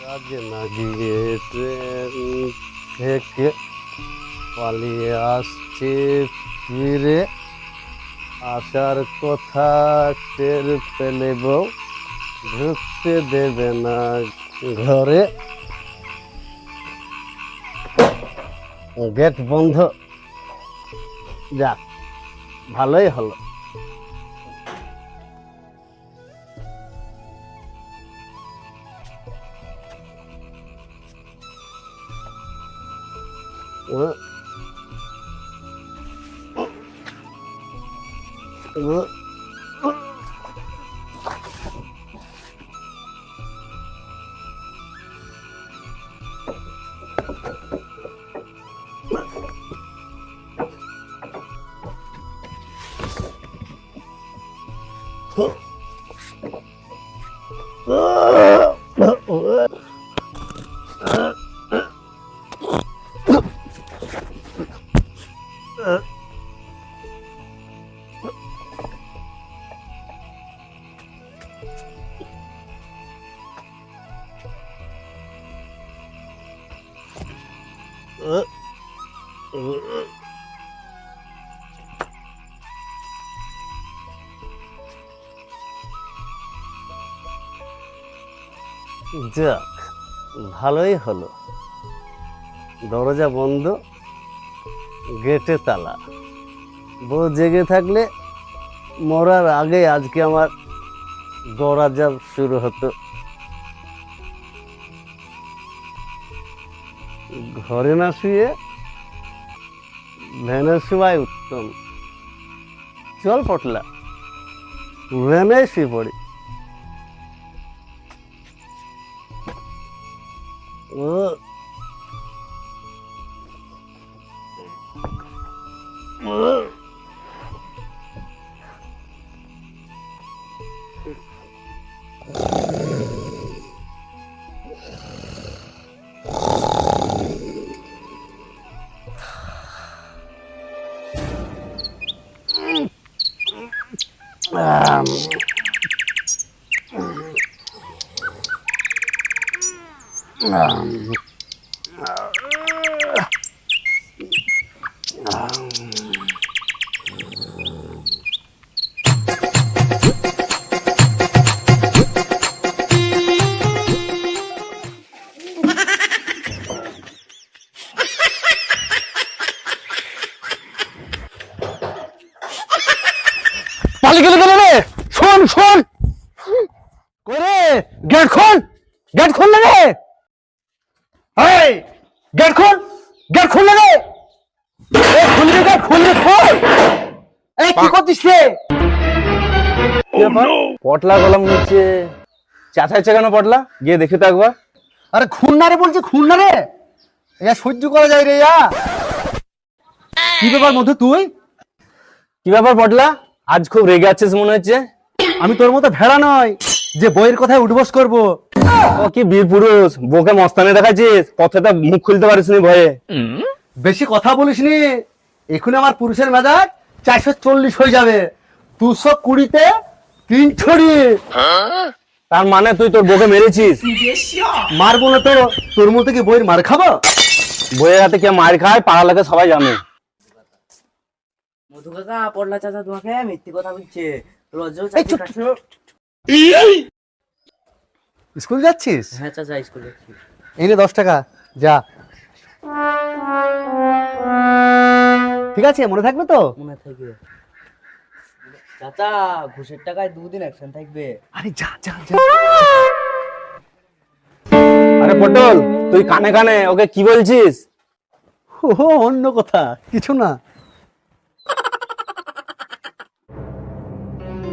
কাজে না গিয়ে ট্রেন থেকে পালিয়ে আসছে ফিরে। আসার কথা টের পেলে বউ ঢুকতে দেবে না ঘরে। গেট বন্ধ। যাক, ভালোই হলো। ừ. Ừ. Ah! যাক ভালোই হলো। দরজা বন্ধ গেটে তালা। বউ জেগে থাকলে মরার আগে আজকে আমার দরজা শুরু হতো। ঘরে না শুয়ে ভ্যানে শোয়াই উত্তম চল পটলা ভ্যানে শুয়ে পড়ি। ও। পালিয়ে গেট খুললে রে। এই গেট খোল গেট খুললে রে। এ খুললি গেট খুললি খোল। এই কি করছিস রে? পটলা কলম নিচ্ছে চাচাইছে কেন পটলা? গিয়ে দেখে তো একবার। আরে খুন না রে বলছি খুন না রে। এ সহ্য করা যায় রে ইয়া কি ব্যাপার মধ্যে তুই? কি ব্যাপার পটলা? আজ খুব রেগে আছিস মনে হচ্ছে। আমি তোর মতো ভেড়া নয় যে বইয়ের কথায় উঠবস করব। ও কি বীর পুরুষ বউকে মস্তানে দেখাচ্ছিস তো মুখ খুলতে পারিস নি ভয়ে। বেশি কথা বলিস নি। এখন আমার পুরুষের মেজাজ চারশো চল্লিশ হয়ে যাবে। দুশো কুড়িতে তিন ছড়ি। তার মানে তুই তোর বউকে মেরেছিস? মারবো না তো। তোর মতো কি বইয়ের মার খাব? বইয়ের হাতে কে মার খায় পাড়া লাগে সবাই জানে। মধু কাকা পড়লা চাচা তোমাকে মিথ্যে কথা বলছে। রোজ স্কুল যাচ্ছিস? হ্যাঁ চাচা স্কুল যাচ্ছি। এই নে দশ টাকা যা। ঠিক আছে মনে থাকবে তো? মনে থাকবে। চাচা ঘুষের টাকায় দুদিন অ্যাকশন থাকবে। আরে যা যা যা। আরে পটল তুই কানে কানে ওকে কি বলছিস? ও অন্য কথা কিছু না।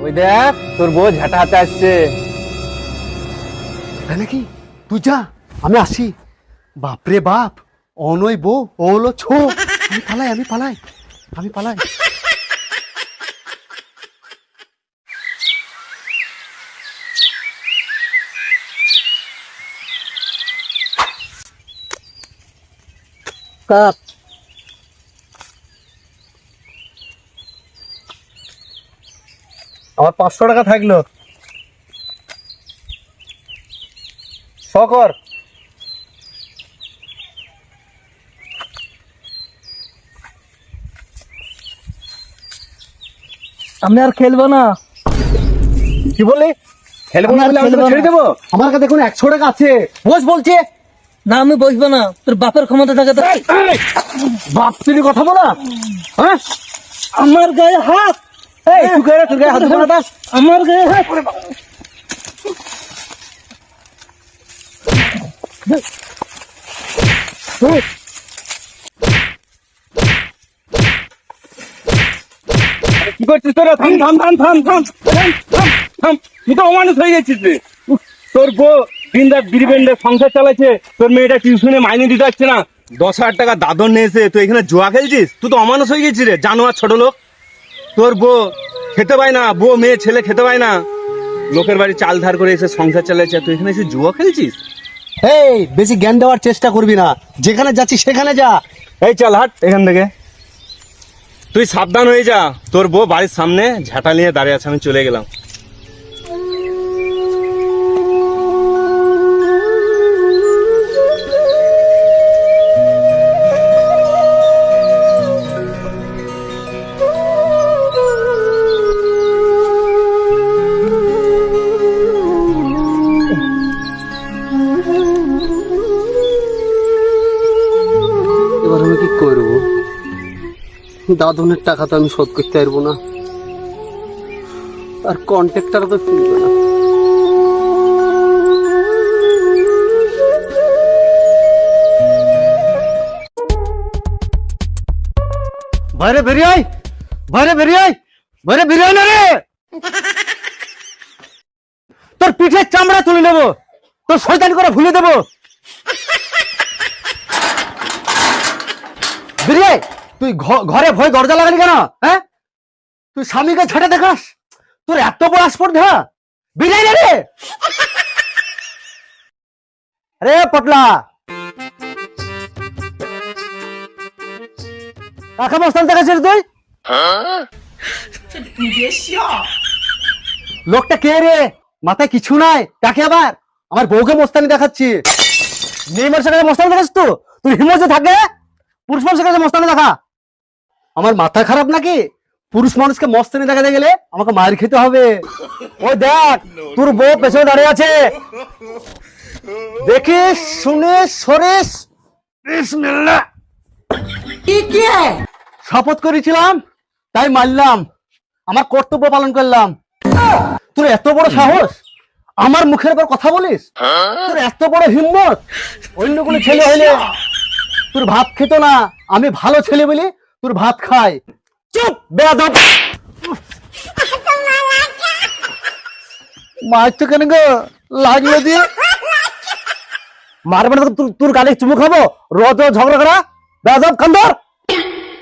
ওই দেখ তোর বউ ঝাঁটা হাতে আসছে। তাই নাকি? তুই যা, আমি আসি। বাপরে বাপ, অনই বউ, ও হলো ছো। আমি পালাই আমি পালাই আমি পালাই। কাপ। আমার পাঁচশো টাকা থাকল। সকর আমি আর খেলব না। কি বললি? খেলব না ছেড়ে দেবো? আমার কাছে এখন একশো টাকা আছে। বস বলছে। না আমি বসবো না। তোর বাপের ক্ষমতা থাকে তো বাপ তুই কথা বলা। হ্যাঁ? আমার গায়ে হাত। এই তুই গায়ে তোর গায়ে হাত? আমার গায়ে হাত। কি করছিস তোরা? থাম থাম থাম থাম থাম থাম থাম থাম। তুই তো অমানুষ হয়ে গেছিস রে। তোর বউ দিন রাত বিরিবেন্ডে সংসার চালাচ্ছে, তোর মেয়েটা টিউশনে মাইনে দিতে পারছে না। দশ হাজার টাকা দাদন নিয়েছে, তুই এখানে জুয়া খেলছিস? তুই তো অমানুষ হয়ে গেছিস রে, জানোয়ার ছোট লোক। তোর বউ খেতে পায় না, বউ, মেয়ে, ছেলে খেতে পায় না। লোকের বাড়ি চাল ধার করে এসে সংসার চালাচ্ছে, তুই এখানে এসে জুয়া খেলছিস? এই, বেশি জ্ঞান দেওয়ার চেষ্টা করবি না। যেখানে যাচ্ছি সেখানে যা। এই চল, হাট এখান থেকে। তুই সাবধান হয়ে যা। তোর বউ বাড়ির সামনে ঝাঁটা নিয়ে দাঁড়িয়ে আছে, আমি চলে গেলাম। করব? দাদনের টাকা তো আমি শোধ করতে পারব না। আর কন্ট্রাক্টর তো ফিরবে না। বাইরে বেরিয়ে আয়! বাইরে বেরিয়ে আয়! বাইরে বেরিয়ে না রে! তোর পিঠের চামড়া তুলে নেব। তোর শয়তান করে ভুলে দেবো বেরিয়ে আয়। তুই ঘরে ভয় দরজা লাগালি কেন হ্যাঁ? তুই স্বামীকে ছেড়ে দেখাস? তোর এত বড় স্পর্ধা না রে রে পটলা! কাকা মস্তান দেখাচ্ছিস তুই? লোকটা কে রে? মাথায় কিছু নাই কাকে আবার। আমার বউকে মস্তানি দেখাচ্ছি। মেয়ে মানুষের কাছে মস্তানি দেখাচ্ছিস তো? তুই হিমজে থাকে? পুরুষ মানুষের কাছে মস্তানি দেখা। আমার মাথা খারাপ নাকি? পুরুষ মানুষকে মস্তানি দেখাতে গেলে আমাকে মার খেতে হবে। ওই দেখ তোর বউ পেছনে দাঁড়িয়ে আছে। দেখিস শুনিস সরিস। শপথ করেছিলাম তাই মারলাম। আমার কর্তব্য পালন করলাম। তোর এত বড় সাহস? আমার মুখের উপর কথা বলিস? তোর এত বড় হিম্মত? অন্য কোনো ছেলে হইলে তোর ভাব খেত না। আমি ভালো ছেলে বলি তোর ভাত খাই চুপ বেয়াদব। মারছো কেন গো? লাগল দিয়ে। মারবে না তোর- তোর গালে চুমু খাব? রোজ ঝগড়া করা? বেয়াদব কান ধর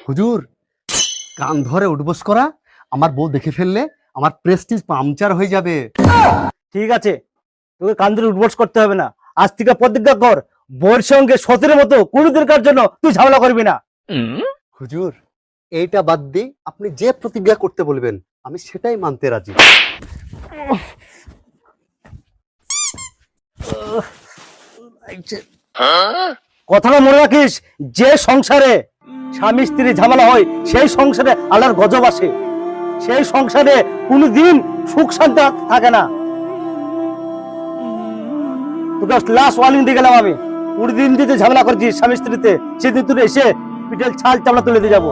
হুজুর কান ধরে উঠবোস করা? আমার বউ দেখে ফেললে আমার প্রেস্টিজ পাংচার হয়ে যাবে। ঠিক আছে তোকে কান ধরে উঠবস করতে হবে না। আজ থেকে প্রতিজ্ঞা কর বউর সঙ্গে সতের মতো কোনো দিনকার জন্য তুই ঝামেলা করবি না। হুজুর, এইটা বাদ দিয়ে আপনি যে প্রতিজ্ঞা করতে বলবেন, আমি সেটাই মানতে রাজি। কথাটা মনে রাখিস, যে সংসারে স্বামী স্ত্রী ঝামেলা হয়, সেই সংসারে আল্লাহর গজব আসে। সেই সংসারে কোনোদিন সুখ শান্তি থাকে না। তোকে লাস্ট ওয়ার্নিং দিয়ে গেলাম আমি। কুড়ি দিন যদি ঝামেলা করছিস স্বামী স্ত্রীতে, সেদিন তুই এসে পিঠের ছাল চামড়া তুলে দিয়ে যাব।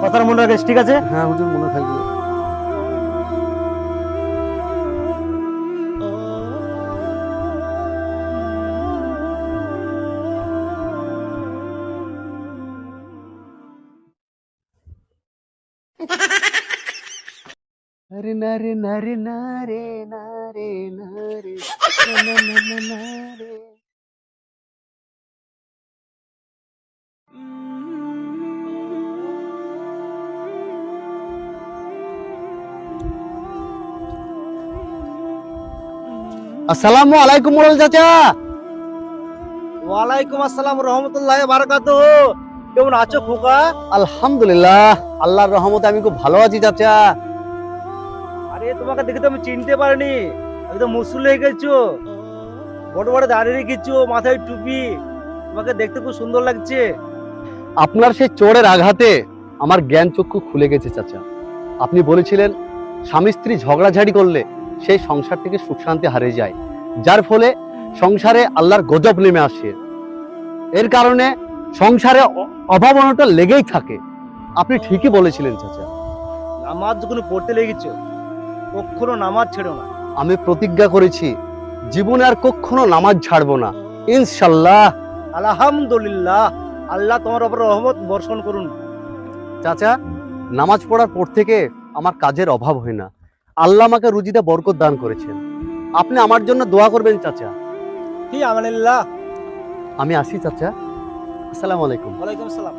কথার মনে রাখিস ঠিক আছে? হ্যাঁ হুজুর মনে থাকবে। নারে নারে নারে নারে নারে నరే నరే আসসালামু আলাইকুম মোড়ল চাচা। ওয়ালাইকুম আসসালাম রহমতুল্লাহ বারাকাত কেমন আছো খোকা? আলহামদুলিল্লাহ আল্লাহর রহমতে আমি খুব ভালো আছি চাচা। আরে তোমাকে দেখে তো আমি চিনতে পারিনি। তো মুসুল হয়ে গেছো। বড় বড় দাঁড়িয়ে রেখেছো মাথায় টুপি। তোমাকে দেখতে খুব সুন্দর লাগছে। আপনার সেই চোরের আঘাতে আমার জ্ঞান চক্ষু খুলে গেছে চাচা। আপনি বলেছিলেন স্বামী স্ত্রী ঝগড়াঝাড়ি করলে সেই সংসার থেকে সুখ শান্তি হারিয়ে যায়। যার ফলে সংসারে আল্লাহর গজব নেমে আসে। এর কারণে সংসারে অ- অভাব অনটন লেগেই থাকে। আপনি ঠিকই বলেছিলেন চাচা। নামাজ যখন পড়তে লেগেছো? কখনো নামাজ ছেড়ো না। আমি প্রতিজ্ঞা করেছি জীবনে আর কখনো নামাজ ছাড়বো না। ইনশাল্লাহ আলহামদুলিল্লাহ। আল্লাহ তোমার ওপর রহমত বর্ষণ করুন। চাচা নামাজ পড়ার পর থেকে আমার কাজের অভাব হয় না। আল্লাহ আমাকে রুজিতে বরকত দান করেছেন। আপনি আমার জন্য দোয়া করবেন চাচা। আমানিল্লাহ আমি আসি চাচা। আসসালামু আলাইকুম। ওয়ালাইকুম সালাম